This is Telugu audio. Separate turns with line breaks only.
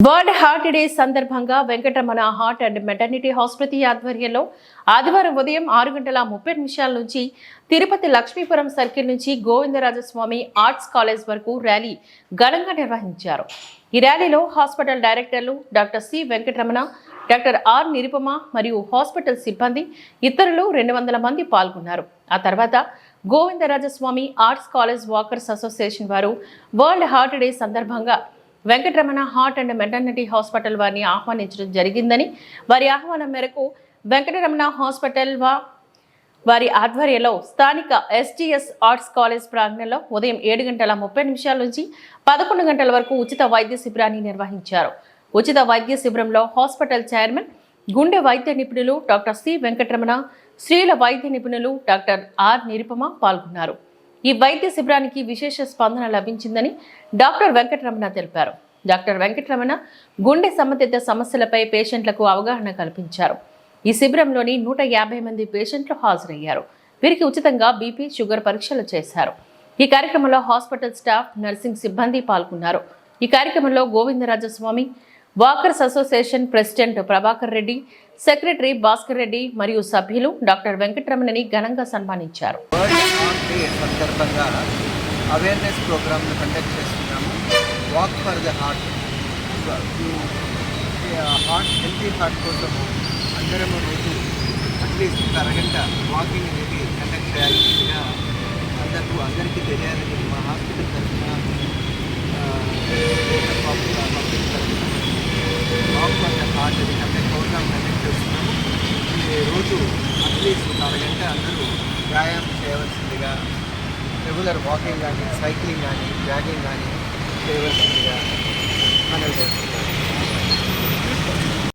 వరల్డ్ హార్ట్ డే సందర్భంగా Venkataramana heart and maternity hospital ఆధ్వర్యంలో ఆదివారం ఉదయం ఆరు గంటల ముప్పై నిమిషాల నుంచి తిరుపతి లక్ష్మీపురం సర్కిల్ నుంచి గోవిందరాజస్వామి ఆర్ట్స్ కాలేజ్ వరకు ర్యాలీ ఘనంగా నిర్వహించారు. ఈ ర్యాలీలో హాస్పిటల్ డైరెక్టర్లు doctor C Venkataramana doctor R Nirupama మరియు హాస్పిటల్ సిబ్బంది ఇతరులు రెండు వందల మంది పాల్గొన్నారు. ఆ తర్వాత Govindarajaswamy arts college walkers association వారు వరల్డ్ హార్ట్ డే సందర్భంగా Venkataramana heart and maternity hospital వారిని ఆహ్వానించడం జరిగిందని వారి ఆహ్వానం మేరకు వెంకటరమణ హాస్పిటల్ వా వారి ఆధ్వర్యంలో స్థానిక ఎస్టీఎస్ ఆర్ట్స్ కాలేజ్ ప్రాంగణంలో ఉదయం ఏడు గంటల ముప్పై నిమిషాల నుంచి పదకొండు గంటల వరకు ఉచిత వైద్య శిబిరాన్ని నిర్వహించారు. ఉచిత వైద్య శిబిరంలో హాస్పిటల్ చైర్మన్ గుండె వైద్య నిపుణులు డాక్టర్ సి వెంకటరమణ స్త్రీల వైద్య నిపుణులు డాక్టర్ ఆర్ నిరుపమ పాల్గొన్నారు. ఈ వైద్య శిబిరానికి విశేష స్పందన లభించిందని డాక్టర్ వెంకటరమణ తెలిపారు. డాక్టర్ వెంకటరమణ గుండె సంబంధిత సమస్యలపై పేషెంట్లకు అవగాహన కల్పించారు. ఈ శిబిరంలోని నూట యాభై మంది పేషెంట్లు హాజరయ్యారు. వీరికి ఉచితంగా బీపీ షుగర్ పరీక్షలు చేశారు. ఈ కార్యక్రమంలో హాస్పిటల్ స్టాఫ్ నర్సింగ్ సిబ్బంది పాల్గొన్నారు. ఈ కార్యక్రమంలో Govindarajaswamy walkers association president Prabhakar Reddy secretary Bhaskar Reddy మరియు సభ్యులు డాక్టర్ వెంకటరమణని ఘనంగా సన్మానించారు.
వరల్డ్ అవేర్నెస్ ప్రోగ్రామ్ను కండక్ట్ చేస్తున్నాము. Walk for the heart heart healthy heart కోసం అందరం రోజు అట్లీస్ట్ ఒక అరగంట వాకింగ్ అనేది కండక్ట్ చేయాల్సిందిగా అందరూ అందరికీ తెలియాలని మా హాస్పిటల్ తరఫున పబ్లిక్ తరఫున వాక్ ఫర్ ద హార్ట్ అనేది కండక్ట్ ప్రోగ్రామ్ కండక్ట్ చేస్తున్నాము. ఈ రోజు అట్లీస్ట్ ఒక అరగంట అందరూ వ్యాయామం చేయవలసిందిగా రెగ్యులర్ వాకింగ్ కానీ సైక్లింగ్ కానీ జాగింగ్ కానీ చేయవలసిందిగా మనం చేస్తున్నాం